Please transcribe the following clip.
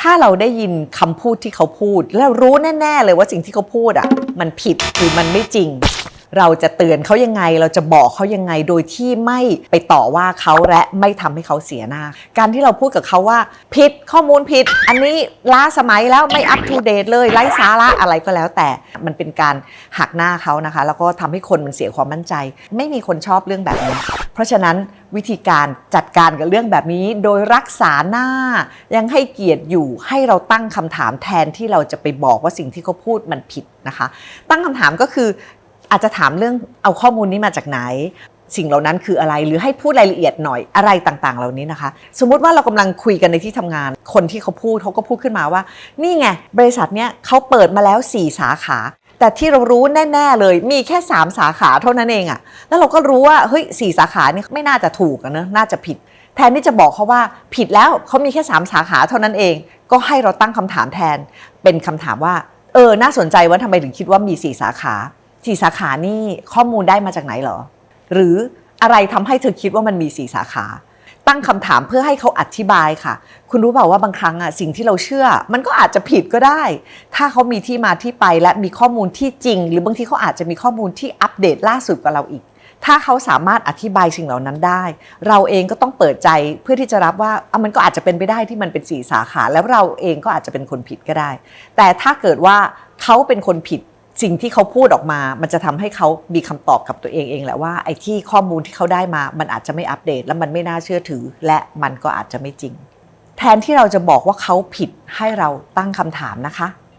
ถ้าเราได้ยินคำพูดที่เขาพูด แล้วรู้แน่ ๆ เลยว่าสิ่งที่เขาพูดอะ มันผิดหรือมันไม่จริง เราจะเตือนเขายังไง เราจะบอกเขายังไงโดยที่ไม่ไปต่อว่าเขาและไม่ทำให้เขาเสียหน้า การที่เราพูดกับเขาว่าผิดข้อมูลผิด อันนี้ล้าสมัยแล้วไม่อัปทูเดตเลยไร้สาระอะไรก็แล้ว แต่มันเป็นการหักหน้าเขานะคะ แล้วก็ทำให้คนมันเสียความมั่นใจ ไม่มีคนชอบเรื่องแบบนี้ เพราะฉะนั้นวิธีการจัดการกับเรื่องแบบนี้ โดยรักษาหน้า ยังให้เกียรติอยู่ให้เราตั้งคำถามแทนที่เราจะไปบอกว่าสิ่งที่เขาพูดมันผิดนะคะ ตั้งคำถามก็คือ อาจจะถามเรื่องเอาข้อมูลนี้มาจากไหน สิ่งเหล่านั้นคืออะไรหรือให้พูดรายละเอียดหน่อยอะไรต่างๆ เหล่านี้นะคะ สมมุติว่าเรากำลังคุยกันในที่ทำงาน คนที่เขาพูดเขาก็พูดขึ้นมาว่า นี่ไงบริษัทเนี้ยเขาเปิดมาแล้ว 4 สาขาแต่ที่เรารู้แน่ ๆ เลยมีแค่ 3 สาขาเท่านั้นเองอะแล้วเราก็รู้ว่าเฮ้ยสสาขานี่ไม่น่าจะถูกนะน่าจะผิด แทนที่จะบอกเขาว่าผิดแล้วเขามีแค่ 3 สาขาเท่านั้นเอง ก็ให้เราตั้งคำถามแทน เป็นคำถามว่า เออ น่าสนใจว่าทำไมถึงคิดว่ามี 4 สาขา สี่สาขานี่ข้อมูลได้มาจากไหนเหรอ หรืออะไรทำให้เธอคิดว่ามันมีสี่สาขา ตั้งคำถามเพื่อให้เขาอธิบายค่ะ คุณรู้เปล่าว่าบางครั้งอะสิ่งที่เราเชื่อ มันก็อาจจะผิดก็ได้ ถ้าเขามีที่มาที่ไปและมีข้อมูลที่จริง หรือบางทีเขาอาจจะมีข้อมูลที่อัปเดตล่าสุดกว่าเราอีก ถ้าเขาสามารถอธิบายสิ่งเหล่านั้นได้ เราเองก็ต้องเปิดใจเพื่อที่จะรับว่าอะมันก็อาจจะเป็นไปได้ที่มันเป็นสี่สาขา แล้วเราเองก็อาจจะเป็นคนผิดก็ได้ แต่ถ้าเกิดว่าเขาเป็นคนผิด สิ่งที่เขาพูดออกมา มันจะทำให้เขามีคำตอบกับตัวเองเองแหละว่าไอ้ที่ข้อมูลที่เขาได้มา มันอาจจะไม่อัปเดต และมันไม่น่าเชื่อถือ และมันก็อาจจะไม่จริง แทนที่เราจะบอกว่าเขาผิดให้เราตั้งคำถามนะคะ